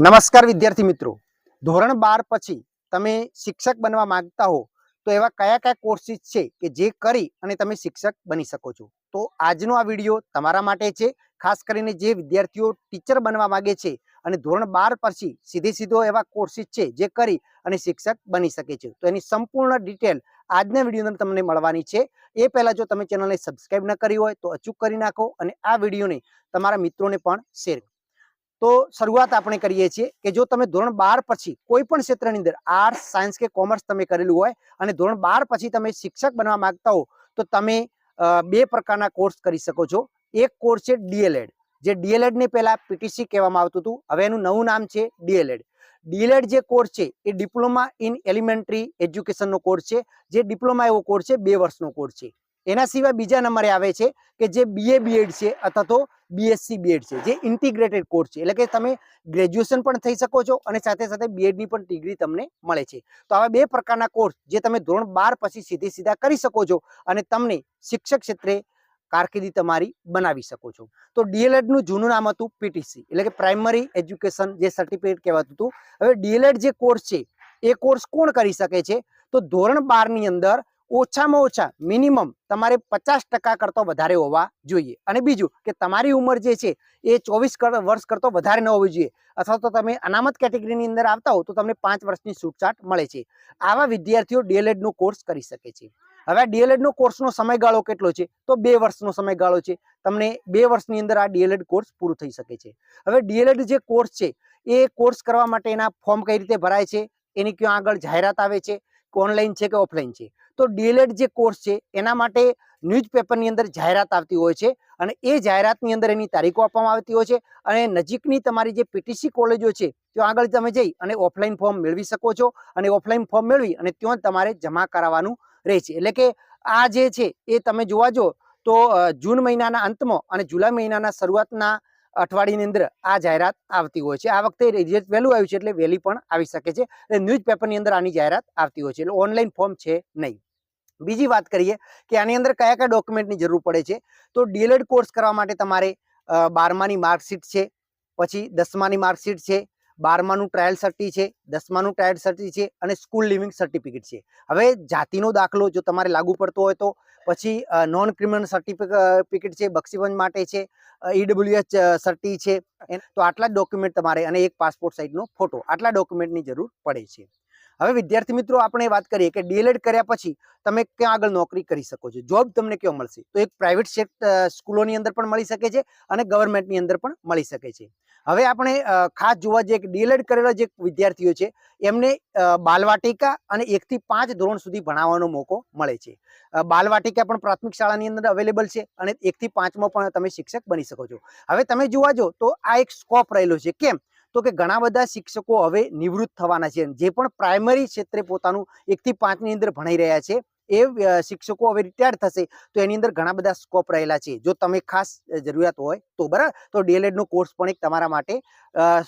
નમસ્કાર વિદ્યાર્થી મિત્રો. ધોરણ બાર પછી તમે શિક્ષક બનવા માંગતા હો, તો એવા કયા કયા કોર્સિસ છે કે જે કરી અને તમે શિક્ષક બની શકો છો? તો આજનો આ વીડિયો તમારા માટે છે. ખાસ કરીને જે વિદ્યાર્થીઓ ટીચર બનવા માગે છે અને ધોરણ બાર પછી સીધે સીધો એવા કોર્સિસ છે જે કરી અને શિક્ષક બની શકે છે. તો એની સંપૂર્ણ ડિટેલ આજના વિડીયોની તમને મળવાની છે. એ પહેલાં જો તમે ચેનલને સબસ્ક્રાઈબ ન કરી હોય તો અચૂક કરી નાખો અને આ વિડીયોને તમારા મિત્રોને પણ શેર તો શરૂઆત આપણે કરીએ છીએ કે જો તમે ધોરણ બાર પછી કોઈ પણ ક્ષેત્રની અંદર આર્ટ્સ સાયન્સ કે કોમર્સ તમે કરેલું હોય અને ધોરણ બાર પછી તમે શિક્ષક બનવા માંગતા હો, તો તમે બે પ્રકારના કોર્સ કરી શકો છો. એક કોર્સ છે ડીએલએડ જે ડીએલએડ પહેલાં પહેલા પીટીસી કહેવામાં આવતું હતું. હવે એનું નવું નામ છે ડીએલએડ ડીએલએડ જે કોર્સ છે એ ડિપ્લોમા ઇન એલિમેન્ટરી એજ્યુકેશનનો કોર્સ છે. જે ડિપ્લોમા એવો કોર્સ છે, બે વર્ષનો કોર્સ છે. એના સિવાય બીજા નંબરે આવે છે કે જે બીએ બીએડ છે અથવા તો બીએસસી બીએડ છે, જે ઇન્ટિગ્રેટેડ કોર્સ છે. એટલે કે તમે ગ્રેજ્યુએશન પણ થઈ શકો છો અને સાથે સાથે બીએડની પણ ડિગ્રી તમને મળે છે. તો આવા બે પ્રકારના કોર્સ જે તમે ધોરણ બાર પછી સીધે સીધા કરી શકો છો અને તમને શિક્ષક ક્ષેત્રે કારકિર્દી તમારી બનાવી શકો છો. તો ડીએલએડનું જૂનું નામ હતું પીટીસી એટલે કે પ્રાઇમરી એજ્યુકેશન જે સર્ટિફિકેટ કહેવાતું હતું. હવે ડીએલએડ જે કોર્સ છે, એ કોર્સ કોણ કરી શકે છે? તો ધોરણ બારની અંદર ઓછામાં ઓછા મિનિમમ તમારે પચાસ ટકા કરતો વધારે હોવા જોઈએ. અને બીજું કે તમારી ઉંમર જે છે એ ચોવીસ વર્ષ કરતો વધારે ન હોવી જોઈએ. અથવા તો તમે અનામત કેટેગરીની અંદર આવતા હો તો તમને પાંચ વર્ષની છૂટછાટ મળે છે. આવા વિદ્યાર્થીઓ ડીએલએડનો કોર્સ કરી શકે છે. હવે ડીએલએડનો કોર્સનો સમયગાળો કેટલો છે? તો બે વર્ષનો સમયગાળો છે. તમને બે વર્ષની અંદર આ ડીએલએડ કોર્સ પૂરું થઈ શકે છે. હવે ડીએલએડ જે કોર્સ છે એ કોર્સ કરવા માટે એના ફોર્મ કઈ રીતે ભરાય છે? એની ક્યાં આગળ જાહેરાત આવે છે? ઓનલાઈન છે કે ઓફલાઈન છે? તો ડીએલએડ જે કોર્સ છે, એના માટે ન્યૂઝપેપરની અંદર જાહેરાત આવતી હોય છે અને એ જાહેરાતની અંદર એની તારીખો આપવામાં આવતી હોય છે અને નજીકની તમારી જે પીટીસી કોલેજો છે, ત્યાં આગળ તમે જઈ અને ઓફલાઈન ફોર્મ મેળવી શકો છો અને ઓફલાઈન ફોર્મ મેળવી અને ત્યાં તમારે જમા કરાવવાનું રહે છે એટલે કે આ જે છે એ તમે જોવા જો તો જૂન મહિનાના અંતમાં અને જુલાઈ મહિનાના શરૂઆતના અઠવાડિયાની અંદર આ જાહેરાત આવતી હોય છે. આ વખતે રિઝલ્ટ વહેલું આવ્યું છે એટલે વહેલી પણ આવી શકે છે એટલે ન્યૂઝપેપરની અંદર આની જાહેરાત આવતી હોય છે. એટલે ઓનલાઈન ફોર્મ છે નહીં. બીજી વાત કરીએ કે આની અંદર કયા કયા ડોક્યુમેન્ટની જરૂર પડે છે? તો ડીએલએડ કોર્સ કરવા માટે તમારે બારમાની માર્કશીટ છે, પછી દસમાની માર્કશીટ છે બારમાનું ટ્રાયલ સર્ટી છે, દસમાનું ટ્રાયલ સર્ટી છે અને સ્કૂલ લિવિંગ સર્ટિફિકેટ છે. હવે જાતિનો દાખલો જો તમારે લાગુ પડતો હોય તો, પછી નોન ક્રિમિનલ સર્ટિફિકેટ છે બક્ષીપંચ માટે છે ઈડબ્લ્યુએચ સર્ટી છે એન- તો આટલા ડોક્યુમેન્ટ તમારે અને એક પાસપોર્ટ સાઇઝનો ફોટો આટલા ડોક્યુમેન્ટની જરૂર પડે છે. હવે વિદ્યાર્થી મિત્રો, આપણે વાત કરીએ કે ડીએલએડ કર્યા પછી તમે ક્યાં આગળ નોકરી કરી શકો છો? જોબ તમને ક્યાં મળશે? તો એક પ્રાઇવેટ સ્કૂલોની અંદર પણ મળી શકે છે અને ગવર્મેન્ટની અંદર પણ મળી શકે છે. હવે આપણે ખાસ જોવા કે ડીએલએડ કરેલા જે વિદ્યાર્થીઓ છે, એમને બાલવાટિકા અને એકથી પાંચ ધોરણ સુધી ભણાવવાનો મોકો મળે છે. બાલવાટિકા પણ પ્રાથમિક શાળાની અંદર અવેલેબલ છે અને એકથી પાંચમાં પણ તમે શિક્ષક બની શકો છો. હવે તમે જોવા જો તો આ એક સ્કોપ રહેલો છે. કેમ? તો કે ઘણા બધા શિક્ષકો હવે નિવૃત્ત થવાના છે જે પણ પ્રાઇમરી ક્ષેત્રે પોતાનું એકથી પાંચની અંદર ભણાઈ રહ્યા છે એ શિક્ષકો હવે રિટાયર થશે, તો એની અંદર ઘણા બધા સ્કોપ રહેલા છે. જો તમે ખાસ જરૂરિયાત હોય તો બરાબર. તો ડીએલએડનો કોર્સ પણ એક તમારા માટે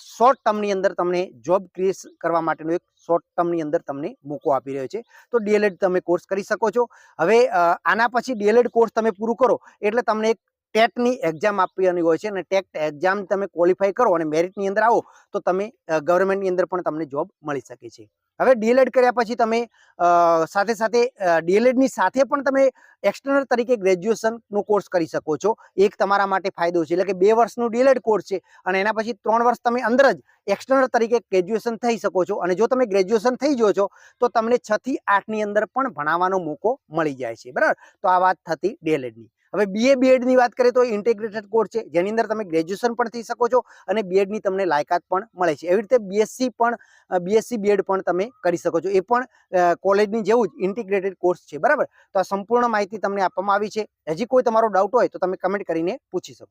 શોર્ટ ટર્મની અંદર તમને જોબ ક્રિએટ કરવા માટેનો એક શોર્ટ ટર્મની અંદર તમને મોકો આપી રહ્યો છે. તો ડીએલએડ તમે કોર્સ કરી શકો છો. હવે આના પછી ડીએલએડ કોર્સ તમે પૂરું કરો, એટલે તમને એક ટેટની એક્ઝામ આપવાની હોય છે અને ટેટ એક્ઝામ તમે ક્વોલિફાય કરો અને મેરિટની અંદર આવો, તો તમે ગવર્મેન્ટની અંદર પણ તમને જોબ મળી શકે છે. હવે ડીએલએડ કર્યા પછી તમે સાથે સાથે ડીએલએડની સાથે પણ તમે એક્સટર્નલ તરીકે ગ્રેજ્યુએશનનો કોર્સ કરી શકો છો. એક તમારા માટે ફાયદો છે. એટલે કે બે વર્ષનું ડીએલએડ કોર્સ છે અને એના પછી ત્રણ વર્ષ તમે અંદર જ એક્સટર્નલ તરીકે ગ્રેજ્યુએશન થઈ શકો છો. અને જો તમે ગ્રેજ્યુએશન થઈ જો છો, તો તમને છથી આઠની અંદર પણ ભણાવવાનો મોકો મળી જાય છે. બરાબર? તો આ વાત થતી ડીએલએડની હવે બીએ બીએડની વાત કરીએ તો ઇન્ટિગ્રેટેડ કોર્સ છે. જેની અંદર તમે ગ્રેજ્યુએશન પણ થઈ શકો છો અને બીએડની તમને લાયકાત પણ મળે છે. એવી રીતે બીએસસી પણ બીએસસી બીએડ પણ તમે કરી શકો છો. એ પણ કોલેજની જેવું જ ઇન્ટિગ્રેટેડ કોર્સ છે. બરાબર? તો આ સંપૂર્ણ માહિતી તમને આપવામાં આવી છે. હજી કોઈ તમારો ડાઉટ હોય તો તમે કમેન્ટ કરીને પૂછી શકો.